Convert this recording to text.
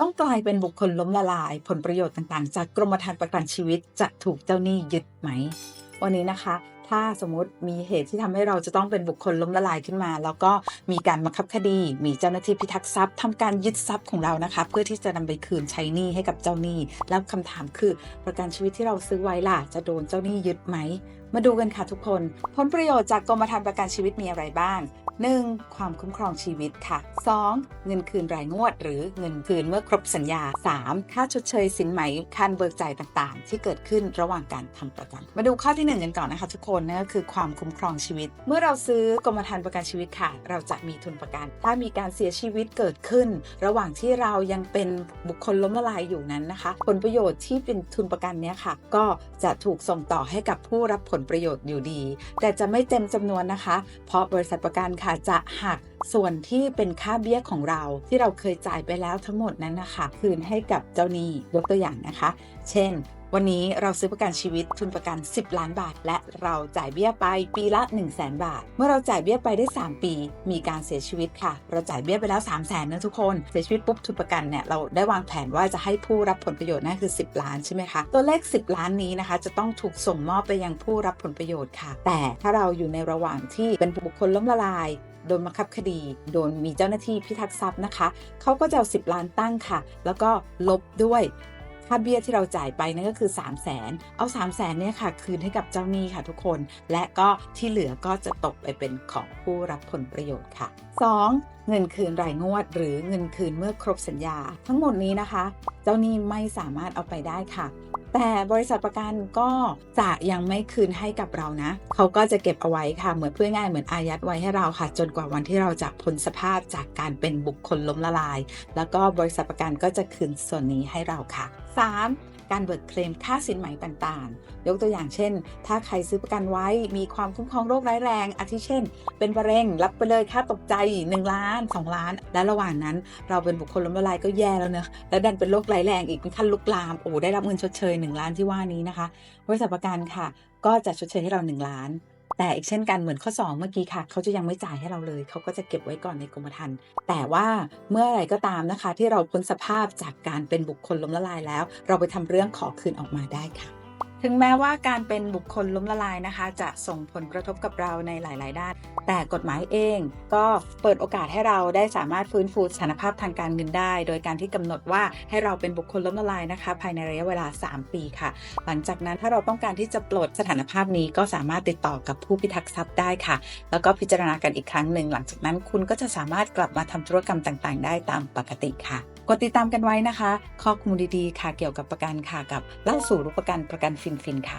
ต้องกลายเป็นบุคคลล้มละลาย ผลประโยชน์ต่างๆ จากกรมธรรม์ประกันชีวิตจะถูกเจ้าหนี้ยึดไหม วันนี้นะคะ ถ้าสมมติมีเหตุที่ทำให้เราจะต้องเป็นบุคคลล้มละลายขึ้นมา แล้วก็มีการบังคับคดี มีเจ้าหน้าที่พิทักษ์ทรัพย์ทำการยึดทรัพย์ของเรานะคะเพื่อที่จะนำไปคืนใช้หนี้ให้กับเจ้าหนี้ แล้วคำถามคือประกันชีวิตที่เราซื้อไว้ล่ะจะโดนเจ้าหนี้ยึดไหมมาดูกันค่ะทุกคน ผลประโยชน์จากกรมธรรม์ประกันชีวิตมีอะไรบ้าง 1. ความคุ้มครองชีวิตค่ะ 2. เงินคืนรายงวด หรือเงินคืนเมื่อครบสัญญา 3. ค่าชดเชยสินไหมค่าเบิกจ่ายต่างๆ ที่เกิดขึ้นระหว่างการทำประกัน มาดูข้อที่ 1 กันก่อนนะคะทุกคนนั่นก็คือความคุ้มครองชีวิต เมื่อเราซื้อกรมธรรม์ประกันชีวิตค่ะ เราจะมีทุนประกัน ถ้ามีการเสียชีวิตเกิดขึ้น ระหว่างที่เรายังเป็นบุคคลล้มละลายอยู่นั้นนะคะ ผลประโยชน์ที่เป็นทุนประกันเนี้ยค่ะ ก็จะถูกส่งต่อให้กับผู้รับผลประโยชน์อยู่ดี แต่จะไม่เต็มจำนวนนะคะ เพราะบริษัทประกันค่ะจะหักส่วนที่เป็นค่าเบี้ยของเราที่เราเคยจ่ายไปแล้วทั้งหมดนั้นนะคะ คืนให้กับเจ้าหนี้ยกตัวอย่างนะคะ เช่น วันนี้เราซื้อประกันชีวิตทุนประกัน 10 ล้านบาท และเราจ่ายเบี้ยไปปีละ 1 0 0 0 0แบาท เมื่อเราจ่ายเบี้ยไปได้ 3 ปี มีการเสียชีวิตค่ะ เราจ่ายเบี้ยไปแล้ว 3 0 0แสนนะทุกคนเสียชีวิตปุ๊บทุนประกันเนี่ยเราได้วางแผนว่าจะให้ผู้รับผลประโยชน์นั่นคือ 10 ล้านใช่ไหมคะตัวเลข 10 ล้านนี้นะคะ จะต้องถูกส่งมอบไปยังผู้รับผลประโยชน์ค่ะ แต่ถ้าเราอยู่ในระหว่างที่เป็นบุคคลล้มละลายโดนบังคับคดี โดนมีเจ้าหน้าที่พิทักษ์ทรัพย์นะคะ เขาก็จะเอา 10 ล้านตั้งค่ะ แล้วก็ลบด้วย ค่าเบี้ยที่เราจ่ายไปนั่นก็คือ 3 0 0 0 0นเอา 3 0 0แสนเนี่ยค่ะ คืนให้กับเจ้าหนี้ค่ะทุกคน และก็ที่เหลือก็จะตกไปเป็นของผู้รับผลประโยชน์ค่ะ 2. เงินคืนรายงวด หรือเงินคืนเมื่อครบสัญญา ทั้งหมดนี้นะคะ เจ้าหนี้ไม่สามารถเอาไปได้ค่ะ แต่บริษัทประกันก็จะยังไม่คืนให้กับเรานะ เขาก็จะเก็บเอาไว้ค่ะเหมือนเพื่อง่ายเหมือนอายัดไว้ให้เราค่ะ จนกว่าวันที่เราจะพ้นสภาพจากการเป็นบุคคลล้มละลาย แล้วก็บริษัทประกันก็จะคืนส่วนนี้ให้เราค่ะ 3. การเบิกเคลมค่าสินไหมต่างๆ ยกตัวอย่างเช่น ถ้าใครซื้อประกันไว้มีความคุ้มครองโรคร้ายแรง อาทิเช่น เป็นมะเร็ง รับไปเลยค่าตกใจ 1 ล้าน 2 ล้าน และระหว่างนั้น เราเป็นบุคคลล้มละลายก็แย่แล้วเนอะแล้วดันเป็นโรคร้ายแรงอีกเป็นขั้นลุกลาม โอ้ได้รับเงินชดเชย1 ล้านที่ว่านี้นะคะ บริษัทประกันค่ะ ก็จะชดเชยให้เรา 1 ล้าน แต่อีกเช่นกันเหมือนข้อ 2 เมื่อกี้ค่ะ เขาจะยังไม่จ่ายให้เราเลย เขาก็จะเก็บไว้ก่อนในกรมธรรม์แต่ว่าเมื่อไรก็ตามนะคะ ที่เราพ้นสภาพจากการเป็นบุคคลล้มละลายแล้ว เราไปทำเรื่องขอคืนออกมาได้ค่ะ ถึงแม้ว่าการเป็นบุคคลล้มละลายนะคะ จะส่งผลกระทบกับเราในหลาย ๆ ด้าน แต่กฎหมายเองก็เปิดโอกาสให้เราได้สามารถฟื้นฟูสถานภาพทางการเงินได้ โดยการที่กำหนดว่าให้เราเป็นบุคคลล้มละลายนะคะ ภายในระยะเวลา 3 ปีค่ะ หลังจากนั้นถ้าเราต้องการที่จะปลดสถานภาพนี้ก็สามารถติดต่อกับผู้พิทักษ์ทรัพย์ได้ค่ะ แล้วก็พิจารณากันอีกครั้งหนึ่งหลังจากนั้นคุณก็จะสามารถกลับมาทำธุรกรรมต่าง ๆ ได้ตามปกติค่ะ กดติดตามกันไว้นะคะ ข้อมูลดีๆ ค่ะเกี่ยวกับประกันค่ะกับเล่าสู่รู้ประกันประกันฟินฟินค่ะ